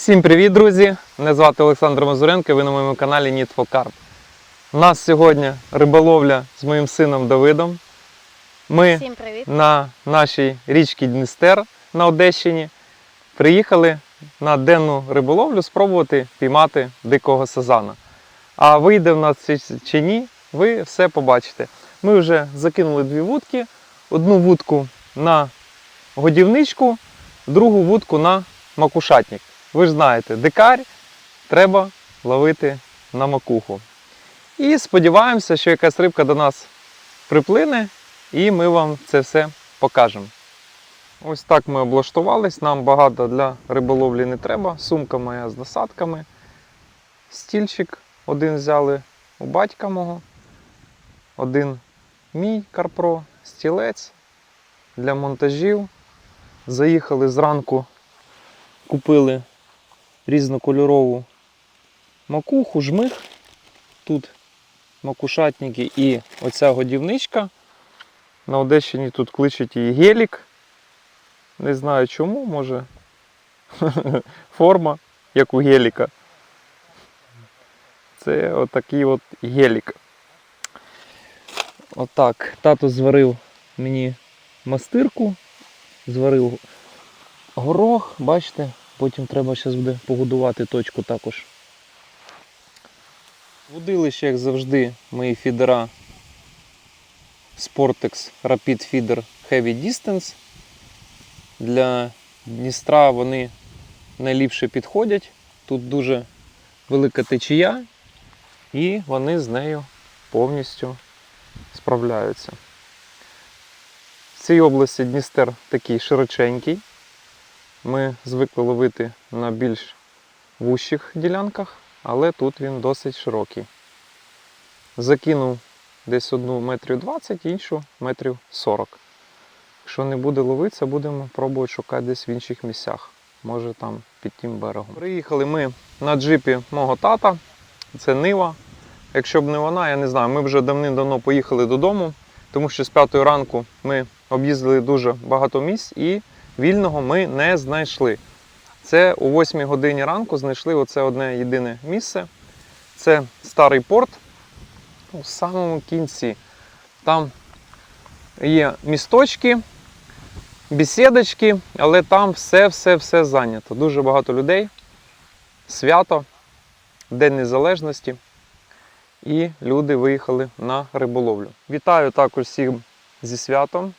Всім привіт, друзі! Мене звати Олександр Мазуренко, ви на моєму каналі Need for Carp. У нас сьогодні риболовля з моїм сином Давидом. Ми на нашій річці Дністер на Одещині приїхали на денну риболовлю спробувати піймати дикого сазана. А вийде в нас чи ні, ви все побачите. Ми вже закинули дві вудки, одну вудку на годівничку, другу вудку на макушатник. Ви ж знаєте, дикарь треба ловити на макуху. І сподіваємося, що якась рибка до нас приплине, і ми вам це все покажемо. Ось так ми облаштувались. Нам багато для риболовлі не треба. Сумка моя з насадками. Стільчик один взяли у батька мого. Один мій карпро, стілець для монтажів. Заїхали зранку, купили різнокольорову макуху, жмих. Тут макушатники і оця годівничка. На Одещині тут кличуть її гелік. Не знаю чому, може форма, як у геліка. Це отакий от гелік. Отак. Тато зварив мені мастирку, зварив горох, бачите, потім треба зараз буде погодувати точку також. Водилище, як завжди, мої фідера Sportex Rapid Feeder Heavy Distance. Для Дністра вони найліпше підходять. Тут дуже велика течія, і вони з нею повністю справляються. В цій області Дністер такий широченький. Ми звикли ловити на більш вущих ділянках, але тут він досить широкий. Закинув десь одну метрів 20, іншу метрів 40. Якщо не буде ловитися, будемо пробувати шукати десь в інших місцях. Може там під тим берегом. Приїхали ми на джипі мого тата. Це Нива. Якщо б не вона, я не знаю, ми вже давним-давно поїхали додому, тому що з п'ятої ранку ми об'їздили дуже багато місць і вільного ми не знайшли. Це о 8 годині ранку знайшли оце одне єдине місце. Це старий порт. У самому кінці. Там є місточки, бесідочки, але там все-все-все зайнято. Дуже багато людей. Свято, День Незалежності. І люди виїхали на риболовлю. Вітаю також всіх зі святом.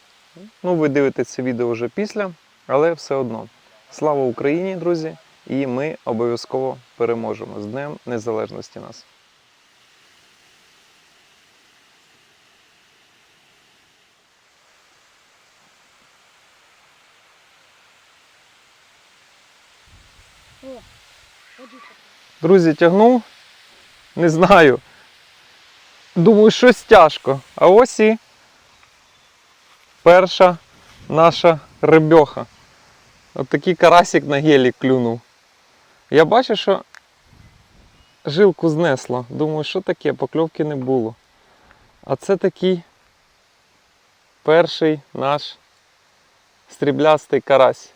Ну, ви дивитесь це відео вже після, але все одно. Слава Україні, друзі! І ми обов'язково переможемо з Днем Незалежності нас. Друзі, тягнув. Не знаю. Думаю, щось тяжко. А ось і перша наша рибьоха. От такий карасик на гелі клюнув. Я бачу, що жилку знесло. Думаю, що таке, покльовки не було. А це такий перший наш стріблястий карась.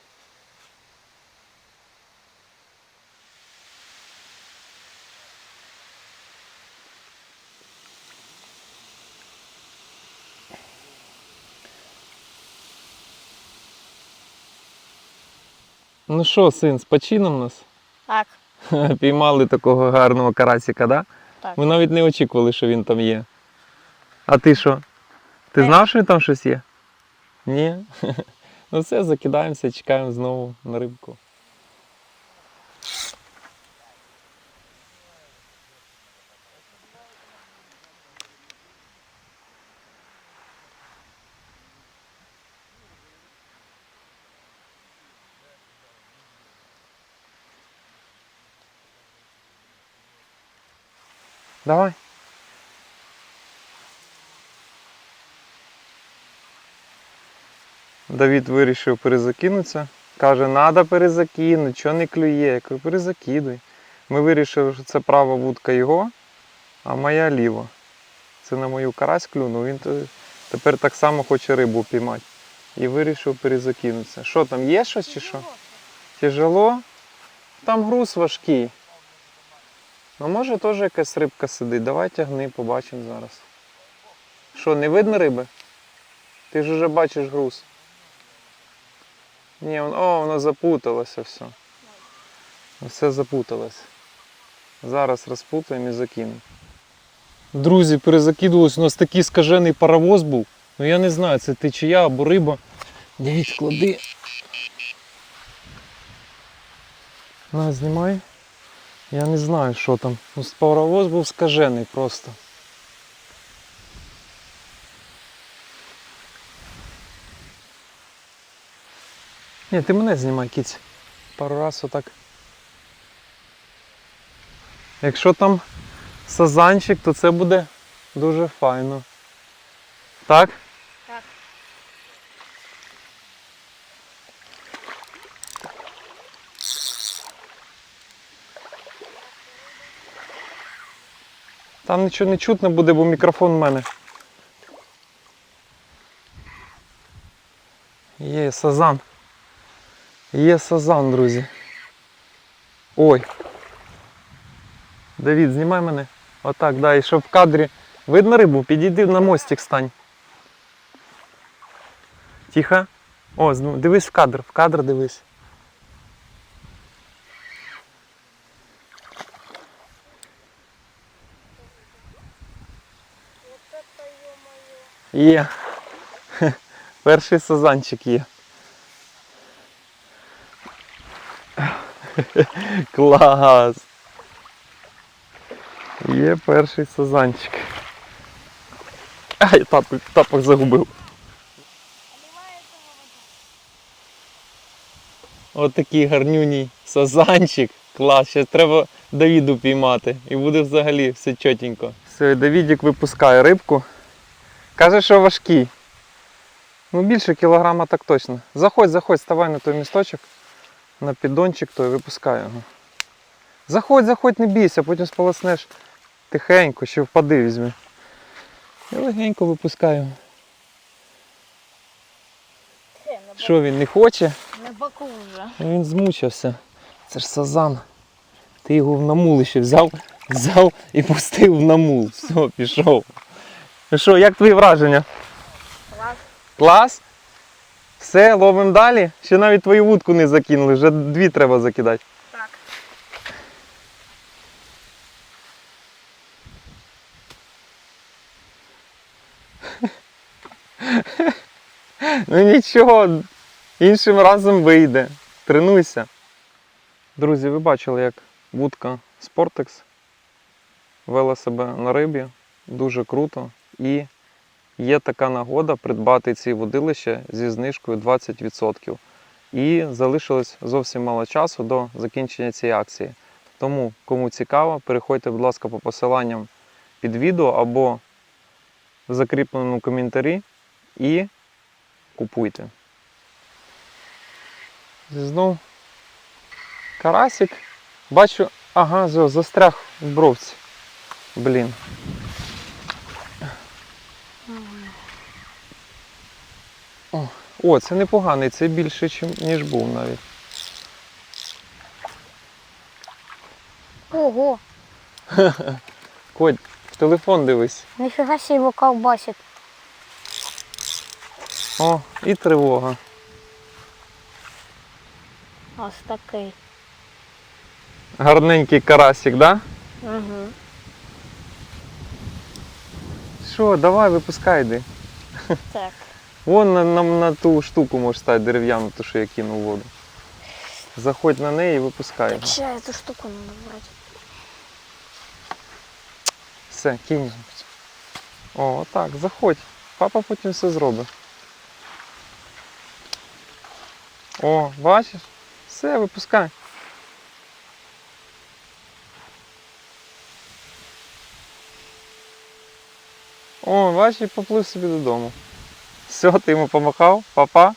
Ну що, син, з почином нас? Так, Піймали такого гарного карасика, да? так. Ми навіть не очікували, що він там є. А ти що? Ти не. знав, що там щось є? Ні. Ну все, закидаємося, чекаємо знову на рибку. Давай. Давід вирішив перезакинутися. Каже, треба перезакинути, що не клює. Я кажу, перезакидуй. Ми вирішили, що це права вудка його, а моя ліва. Це на мою карась клюнув, він тепер так само хоче рибу піймати. І вирішив перезакинутися. Що там, є щось чи що? Тяжело? Там груз важкий. Ну може теж якась рибка сидить. Давай тягни, побачимо зараз. Що, не видно риби? Ти ж уже бачиш груз. Ні, вон- о, воно запуталося все. Все запуталося. Зараз розпутаємо і закинемо. Друзі, перезакидувалось, у нас такий скажений паровоз був. Ну я не знаю, це течія або риба. Дивіться, клади. На, знімай. Я не знаю, що там. Ну, паровоз був скажений просто. Ні, ти мене знімай, кіць. Пару раз отак. Якщо там сазанчик, то це буде дуже файно. Так? Так. Там нічого не чутно буде, бо мікрофон в мене. Є сазан. Є сазан, друзі. Ой. Давід, знімай мене. Отак, да, і щоб в кадрі. Видно рибу, підійди на мостик стань. Тихо. О, дивись в кадр, в кадр дивись. Є. Перший сазанчик є. Клас. Є перший сазанчик. Ай, тапок, тапок загубив. Отакий гарнюній сазанчик. Клас, ще треба Давіду піймати. І буде взагалі все чотенько. Все, Давідік випускає рибку. Каже, що важкий. Ну, більше кілограма так точно. Заходь, заходь, ставай на той місточок, на піддончик той випускай його. Заходь, заходь, не бійся, потім сполоснеш тихенько, ще впади візьми. І легенько на Що він не хоче? на боку вже. Він змучився. Це ж сазан. Ти його в намулище взяв, взяв і пустив в намул. Все, пішов. Ну що, як твої враження? Клас. Клас? Все, ловимо далі. Ще навіть твою вудку не закинули, вже дві треба закидати. Так. Ну нічого, іншим разом вийде. Тренуйся. Друзі, ви бачили, як вудка Sportex вела себе на рибі. Дуже круто. І є така нагода придбати ці водилища зі знижкою 20%. І залишилось зовсім мало часу до закінчення цієї акції. Тому, кому цікаво, переходьте, будь ласка, по посиланням під відео або в закріпленому коментарі і купуйте. Знов карасик. Бачу, ага, застряг в бровці. Блін. О, це непоганий, це більше, ніж був навіть. Ого, Кодь, в телефон дивись. ніфіга себе його ковбасить. О, і тривога. Ось такий. Гарненький карасик, да? Угу. Що, давай, випускай йди. Так. Вон на, на, на ту штуку можеш стати дерев'яну, ту, що я кинув воду. Заходь на неї і випускай. Так ще цю штуку треба брати. Все, кинь. О, отак, заходь. Папа потім все зробить. О, бачиш? Все, випускай. О, бачиш, і поплив собі додому. Все, ти йому помахав, папа.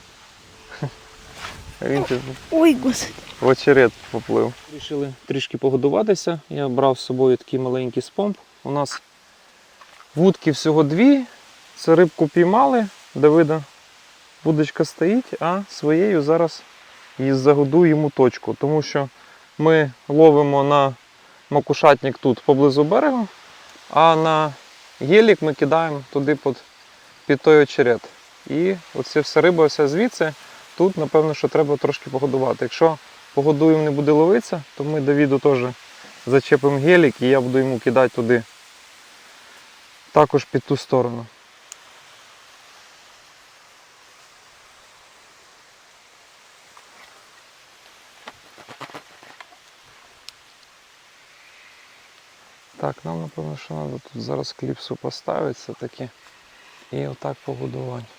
Він тебе Ой, господи. в очерет поплив. Рішили трішки погодуватися. Я брав з собою такий маленький спомп. У нас вудки всього дві. Це рибку піймали, Давида вудочка стоїть, а своєю зараз її загодую йому точку. Тому що ми ловимо на макушатник тут поблизу берега, а на гелік ми кидаємо туди під, під той очерет. І оце все риба вся звідси. Тут, напевно, що треба трошки погодувати. Якщо погодуємо не буде ловитися, то ми Давіду теж зачепимо гелік і я буду йому кидати туди. Також під ту сторону. Так, нам напевно, що треба тут зараз кліпсу поставити все-таки і отак погодувати.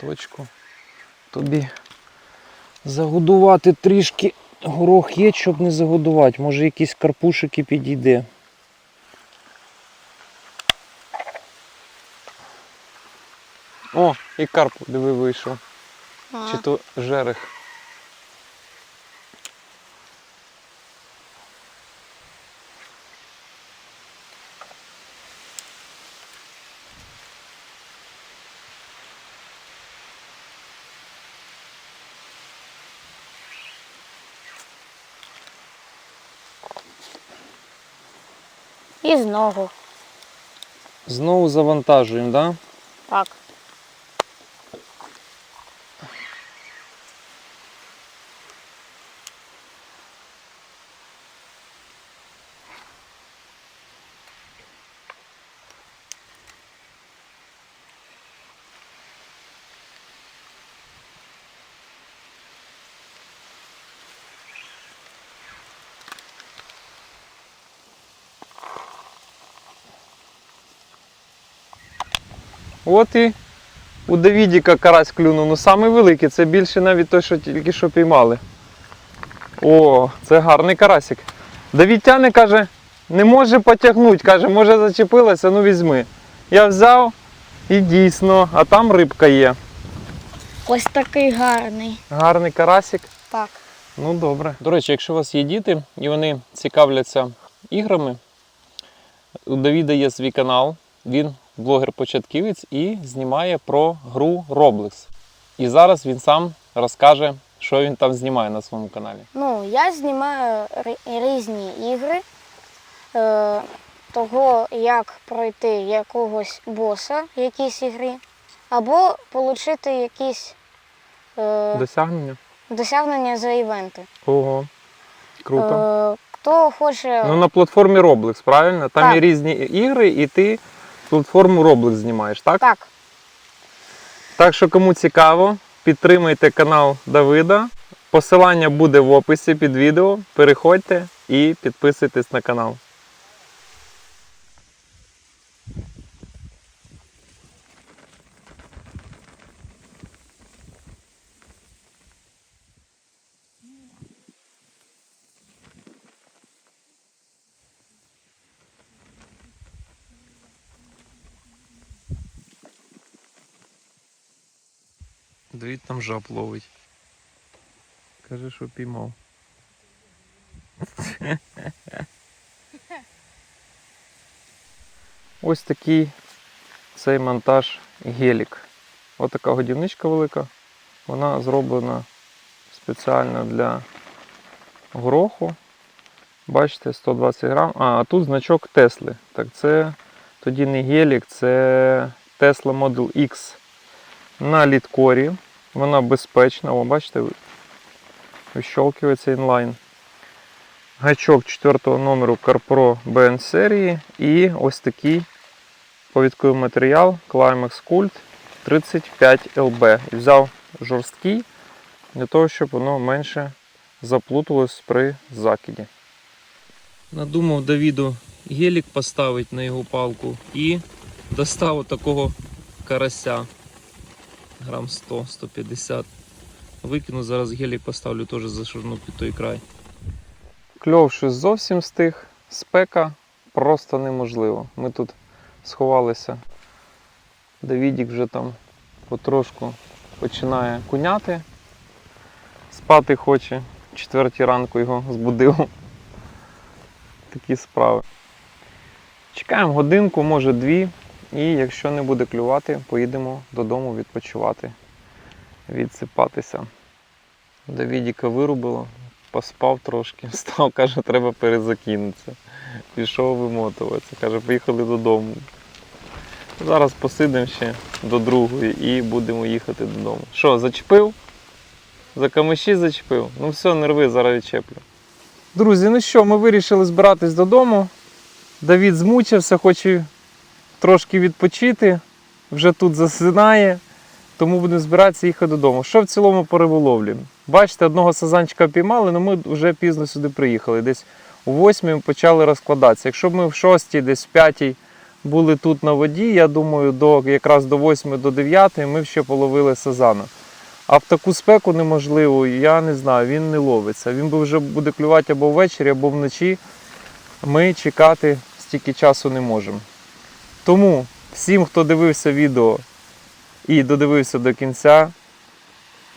Точку тобі загодувати трішки горох є, щоб не загодувати. Може якісь карпушики підійде. О, і карп, диви, вийшов. А, Чи то жерех. І знову. Знову завантажуємо, так? Да? Так. От і у Давідіка карась клюнув. Ну самий великий, це більше навіть той, що тільки що піймали. О, це гарний карасик. Давід тяне каже, не може потягнути, каже, може зачепилася, ну візьми. Я взяв і дійсно, а там рибка є. Ось такий гарний. Гарний карасик. Так. Ну добре. До речі, якщо у вас є діти і вони цікавляться іграми, у Давіда є свій канал, він блогер-початківець і знімає про гру Roblox. І зараз він сам розкаже, що він там знімає на своєму каналі. Ну, я знімаю різні ігри е, того, як пройти якогось боса в якійсь ігрі, або отримати якісь е, Досягнення? досягнення за івенти. Ого. Круто. Е, хто хоче. Ну на платформі Roblox, правильно? Там Так. є різні ігри, і ти платформу Roblox знімаєш, так? Так, Так що кому цікаво, підтримуйте канал Давида. Посилання буде в описі під відео. Переходьте і підписуйтесь на канал. Давид там жаб ловить. Каже, що піймав. Ось такий цей монтаж гелік. Ось така годівничка велика. Вона зроблена спеціально для гороху. Бачите, 120 грам. А, а тут значок Тесли. Так це тоді не гелік, це Tesla Model X на літкорі. Вона безпечна, о, бачите, вищолкується інлайн. Гачок 4 номеру CarPro BN серії і ось такий повідковий матеріал Climax Cult 35 LB. І взяв жорсткий для того, щоб воно менше заплуталось при закиді. Надумав Давіду гелік поставити на його палку і достав такого карася грам 100-150. Викину, зараз гелік поставлю, теж зашурну під той край. Кльов щось зовсім стих, спека просто неможливо. Ми тут сховалися. Давідік вже там потрошку починає куняти. Спати хоче. Четвертій ранку його збудив. Такі справи. Чекаємо годинку, може дві. І якщо не буде клювати, поїдемо додому відпочивати. відсипатися. Давідіка вирубило, поспав трошки, встав, каже, треба перезакинутися. Пішов вимотуватися. Каже, поїхали додому. Зараз посидимо ще до другої і будемо їхати додому. Що, зачепив? За камиші зачепив? Ну все, не рви, зараз відчеплю. Друзі, ну що, ми вирішили збиратись додому. Давід змучився, хоче трошки відпочити. Вже тут засинає, тому будемо збиратися їхати додому. Що в цілому по риболовлі? Бачите, одного сазанчика піймали, але ми вже пізно сюди приїхали. Десь у восьмій почали розкладатися. Якщо б ми в шостій, десь в п'ятій були тут на воді, я думаю, до, якраз до 8 до 9 ми ще половили сазана. А в таку спеку неможливо, я не знаю, він не ловиться. Він би вже буде клювати або ввечері, або вночі. Ми чекати стільки часу не можемо. Тому всім, хто дивився відео і додивився до кінця,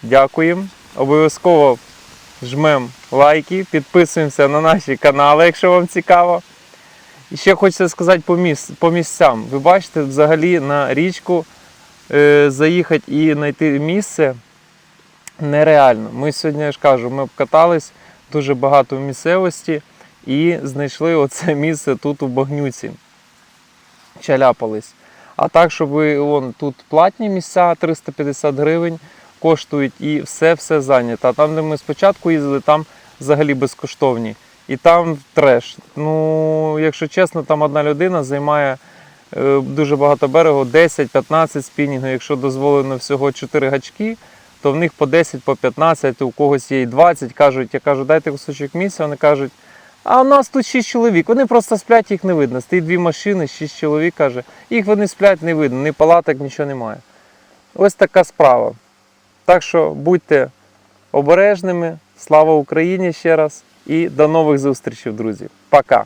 дякуємо. Обов'язково жмемо лайки, підписуємося на наші канали, якщо вам цікаво. І ще хочеться сказати по, місць, по місцям. Ви бачите, взагалі на річку е, заїхати і знайти місце нереально. Ми сьогодні, я ж кажу, ми обкатались дуже багато в місцевості і знайшли оце місце тут у багнюці. Чаляпались. А так, щоб ви, вон, тут платні місця 350 гривень коштують і все-все зайнято. А там, де ми спочатку їздили, там взагалі безкоштовні. І там треш. Ну, якщо чесно, там одна людина займає е, дуже багато берегу, 10-15 спінінгів. Якщо дозволено всього 4 гачки, то в них по 10, по 15, у когось є і 20. Кажуть, я кажу, дайте кусочок місця, вони кажуть, а у нас тут 6 чоловік. Вони просто сплять, їх не видно. Стоїть дві машини, 6 чоловік каже, їх вони сплять, не видно, ні палаток, нічого немає. Ось така справа. Так що будьте обережними. Слава Україні ще раз і до нових зустрічей, друзі. Пока!